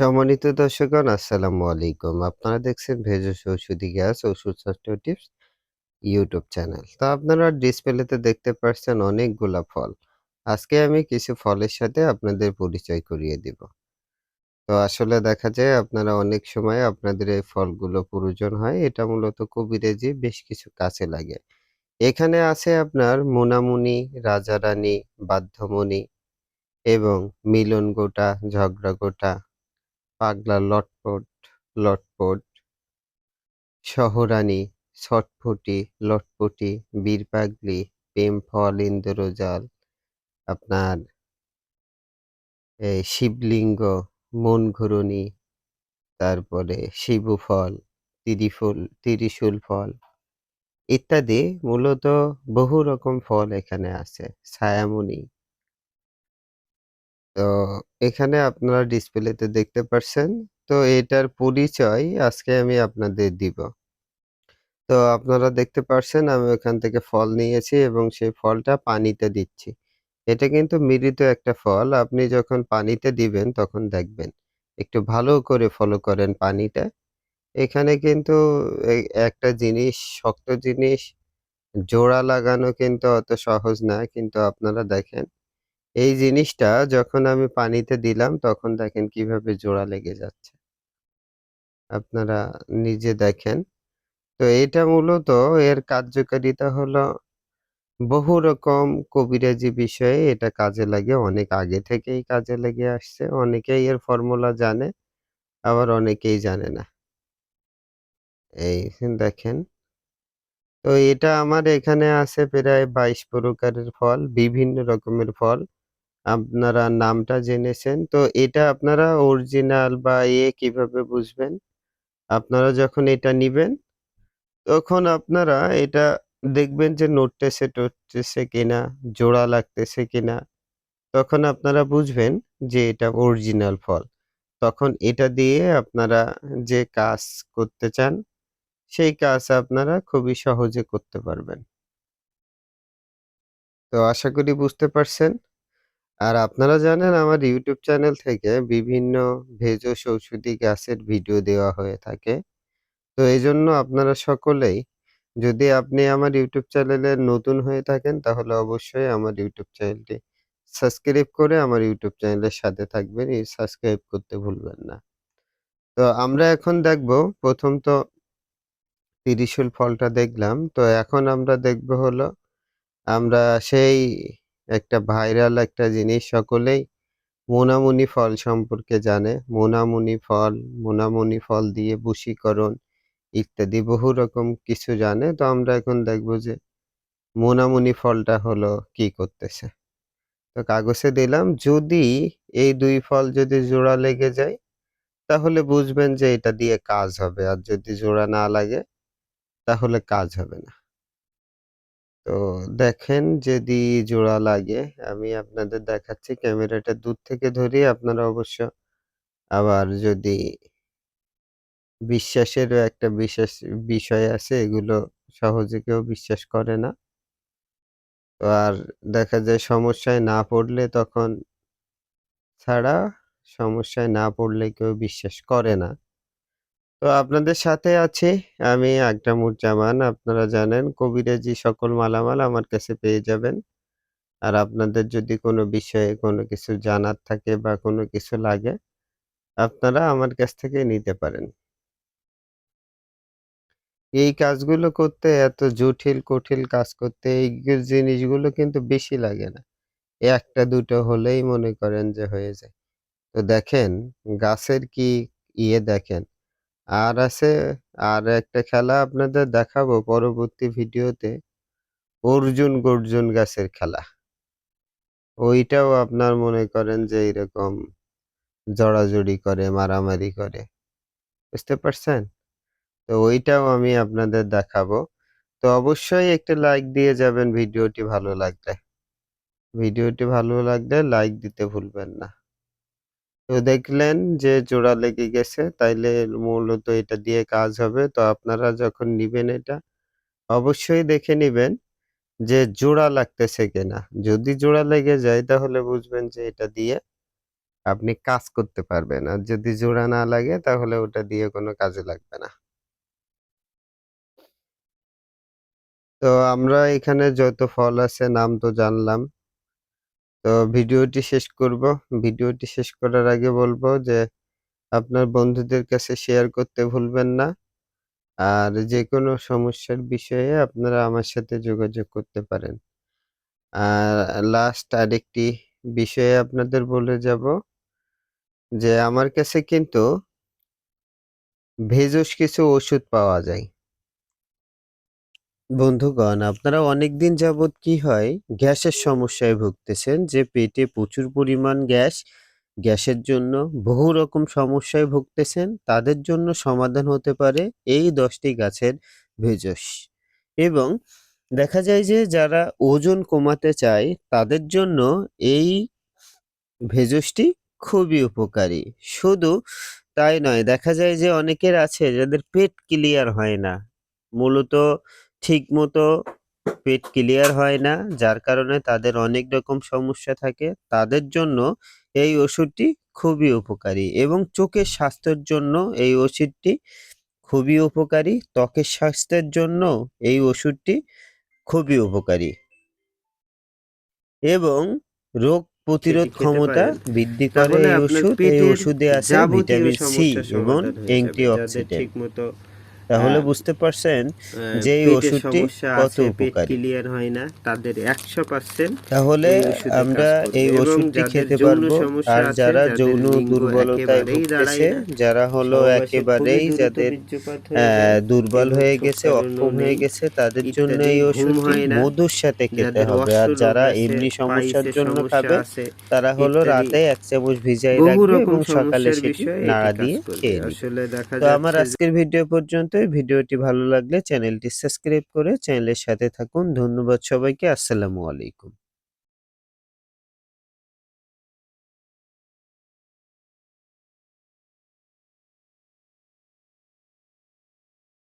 সম্মানিত দর্শকগণ আসসালামু আলাইকুম। আপনারা দেখছেন ভেষজ ঔষধি গ্যাস ওষুধ স্বাস্থ্য টিপস ইউটিউব চ্যানেল। তো আপনারা ডিসপ্লেতে দেখতে পারছেন অনেকগুলা ফল। আজকে আমি কিছু ফলের সাথে আপনাদের পরিচয় করিয়ে দিব। তো আসলে দেখা যায় আপনারা অনেক সময় আপনাদের এই ফলগুলো প্রয়োজন হয়। এটা মূলত কবিরাজি বেশ কিছু কাছে লাগে। এখানে আছে আপনার মোনামুনি, রাজারানী, বাধ্যমণি এবং মিলন গোটা, ঝগড়া গোটা, পাগলা লটপট, লটপট, শহরানী, ছটফটি, লটপটি, বীরপাগলি, প্রেম ফল ইন্দ্রজাল, আপনার শিবলিঙ্গ, মনঘুরনি, তারপরে শিবুফল, তিরিফুল তিরিশুল ফল ইত্যাদি মূলত বহু রকম ফল এখানে আছে। ছায়ামণি। তো এখানে আপনারা ডিসপ্লেতে দেখতে পারছেন। তো এটার পরিচয় আজকে আমি আপনাদের দিব। তো আপনারা দেখতে পারছেন আমি ওখান থেকে ফল নিয়েছি এবং সেই ফলটা পানিতে দিচ্ছি। এটা কিন্তু মৃত একটা ফল। আপনি যখন পানিতে দিবেন তখন দেখবেন। একটু ভালো করে ফলো করেন পানিটা এখানে কিন্তু একটা জিনিস, শক্ত জিনিস, জোড়া লাগানো কিন্তু অত সহজ না। কিন্তু আপনারা দেখেন এই জিনিসটা যখন আমি পানিতে দিলাম তখন দেখেন কীভাবে জোড়া লেগে যাচ্ছে। আপনারা নিজে দেখেন। তো এটা মূলত এর কার্যকারিতা হলো বহু রকম কবিরাজি বিষয়ে এটা কাজে লাগে। অনেক আগে থেকেই কাজে লেগে আসছে। অনেকেই এর ফর্মুলা জানে, আবার অনেকেই জানে না। এই দেখেন। তো এটা আমার এখানে আছে প্রায় ২২ প্রকারের ফল, বিভিন্ন রকমের ফল। আপনারা নামটা জেনেছেন। তো এটা আপনারা অরিজিনাল বা এ কীভাবে বুঝবেন? আপনারা যখন এটা নিবেন, তখন আপনারা এটা দেখবেন যে নড়তেছে টড়তেছে কিনা, জোড়া লাগতেছে কিনা। তখন আপনারা বুঝবেন যে এটা অরিজিনাল ফল। তখন এটা দিয়ে আপনারা যে কাজ করতে চান, সেই কাজ আপনারা খুবই সহজে করতে পারবেন। তো আশা করি বুঝতে পারছেন। আর আপনারা জানেন আমার ইউটিউব চ্যানেল থেকে বিভিন্ন ভেষজ ঔষধি গাছের ভিডিও দেওয়া হয়ে থাকে। তো এই জন্য আপনারা সকলেই যদি আপনি আমার ইউটিউব চ্যানেলে নতুন হয়ে থাকেন, তাহলে অবশ্যই আমার ইউটিউব চ্যানেলটি সাবস্ক্রাইব করে আমার ইউটিউব চ্যানেলের সাথে থাকবেন। এই সাবস্ক্রাইব করতে ভুলবেন না। তো আমরা এখন দেখব, প্রথম তো ত্রিশূল ফলটা দেখলাম। তো এখন আমরা দেখব হলো, আমরা সেই একটা ভাইরাল একটা জিনিস সকলেই মোনামুনি ফল সম্পর্কে জানে। মোনামুনি ফল, মোনামুনি ফল দিয়ে বশীকরণ ইত্যাদি বহু রকম কিছু জানে। তো আমরা এখন দেখব যে মোনামুনি ফলটা হলো কি করতেছে। তো কাগজে দিলাম যদি এই দুই ফল যদি জোড়া লেগে যায়, তাহলে বুঝবেন যে এটা দিয়ে কাজ হবে। আর যদি জোড়া না লাগে, তাহলে কাজ হবে না। তো দেখেন যদি জোড়া লাগে, আমি আপনাদের দেখাচ্ছি ক্যামেরাটা দূর থেকে ধরি আপনারা অবশ্য আবার যদি বিশ্বাসেরও একটা বিশেষ বিষয় আছে এগুলো সহজে কেউ বিশ্বাস করে না। তো আর দেখা যায় সমস্যায় না পড়লে তখন ছাড়া সমস্যায় না পড়লে কেউ বিশ্বাস করে না। তো আপনাদের সাথে আছি আমি আকরামুজ্জামান। আপনারা জানেন কবিরাজি সকল মালামাল আমার কাছে পেয়ে যাবেন। আর আপনাদের যদি কোনো বিষয়ে কোনো কিছু জানার থাকে বা কোনো কিছু লাগে, আপনারা আমার কাছ থেকে নিতে পারেন। এই কাজগুলো করতে এত জটিল কঠিন কাজ করতে এই জিনিসগুলো কিন্তু বেশি লাগে না। একটা দুটো হলেই মনে করেন যে হয়ে যায়। তো দেখেন গাছের কি ইয়ে দেখেন। আর আছে আর একটা খেলা আপনাদের দেখাবো পরবর্তী ভিডিওতে। অর্জুন গর্জুন গাছের খেলা। ওইটাও আপনার মনে করেন যে এরকম জড়াজড়ি করে, মারামারি করে। বুঝতে পারছেন? তো ওইটাও আমি আপনাদের দেখাবো। তো অবশ্যই একটা লাইক দিয়ে যাবেন ভিডিওটি ভালো লাগলে। ভিডিওটি ভালো লাগলে লাইক দিতে ভুলবেন না। তো দেখলেন যে জোড়া লেগে গেছে তাইলে মূলত এটা দিয়ে কাজ হবে। তো আপনারা যখন নিবেন এটা, অবশ্যই দেখে নিবেন যে জোড়া লাগতেছে কিনা। যদি জোড়া লেগে যায় তাহলে বুঝবেন যে এটা দিয়ে আপনি কাজ করতে পারবেন। আর যদি জোড়া না লাগে তাহলে ওটা দিয়ে কোনো কাজে লাগবে না। তো আমরা এখানে যত ফল আছে নাম তো জানলাম। তো ভিডিওটি শেষ করব। ভিডিওটি শেষ করার আগে বলব যে, আপনার বন্ধুদের কাছে শেয়ার করতে ভুলবেন না। আর যে কোনো সমস্যার বিষয়ে আপনারা আমার সাথে যোগাযোগ করতে পারেন। আর লাস্ট আরেকটি বিষয়ে আপনাদের বলে যাব যে, আমার কাছে কিন্তু ভেষজ কিছু ওষুধ পাওয়া যায়। বন্ধুগণ আপনারা অনেকদিন যাবৎ কি হয় গ্যাসের সমস্যায় ভুগতেছেন যে পেটে প্রচুর পরিমাণ গ্যাস, গ্যাসের জন্য বহু রকম সমস্যায় ভুগতেছেন তাদের জন্য সমাধান হতে পারে এই দশটি গাছের ভেষজ এবং দেখা যায় যে যারা ওজন কমাতে চায় তাদের জন্য এই ভেষজটি খুবই উপকারী। শুধু তাই নয় দেখা যায় যে অনেকের আছে যাদের পেট ক্লিয়ার হয় না। মূলত ঠিকমতো পেট ক্লিয়ার হয় না যার কারণে তাদের অনেক রকম সমস্যা থাকে। তাদের জন্য এই ওষুধটি খুবই উপকারী এবং চোখের স্বাস্থ্যের জন্য এই ওষুধটি খুবই উপকারী। ত্বকের স্বাস্থ্যের জন্য এই ওষুধটি খুবই উপকারী। এবং রোগ প্রতিরোধ ক্ষমতা। বৃদ্ধি করে এই ওষুধ। এই ওষুধে আছে ভিটামিন সি এবং অ্যান্টিঅক্সিডেন্ট। ঠিকমতো তাহলে বুঝতে পারছেন যে এই ওষুধটি কত উপকারী। ক্লিয়ার হয় না তাদের ১০০% তাহলে আমরা এই ওষুধটি খেতে পারব। আর যারা যৌন দুর্বলতায় ভুগতেছে, যারা হলো একেবারেই যাদের হয়ে দুর্বল হয়ে গেছে, অক্ষম হয়ে গেছে তাদের জন্য এই ওষুধটি হয় না, মধুর সাথে খেতে হবে। আর যারা এমনি সমস্যার জন্য খাবে তারা হলো রাতে এক চামচ ভিজায় বহু রাখবে এবং সকালে সেটি নাড়া দিয়ে খেয়ে। আসলে দেখা তো আমার আজকের ভিডিও পর্যন্তই। ভিডিওটি ভালো লাগলে চ্যানেলটি সাবস্ক্রাইব করে চ্যানেলের সাথে থাকুন। ধন্যবাদ সবাইকে। আসসালামু আলাইকুম।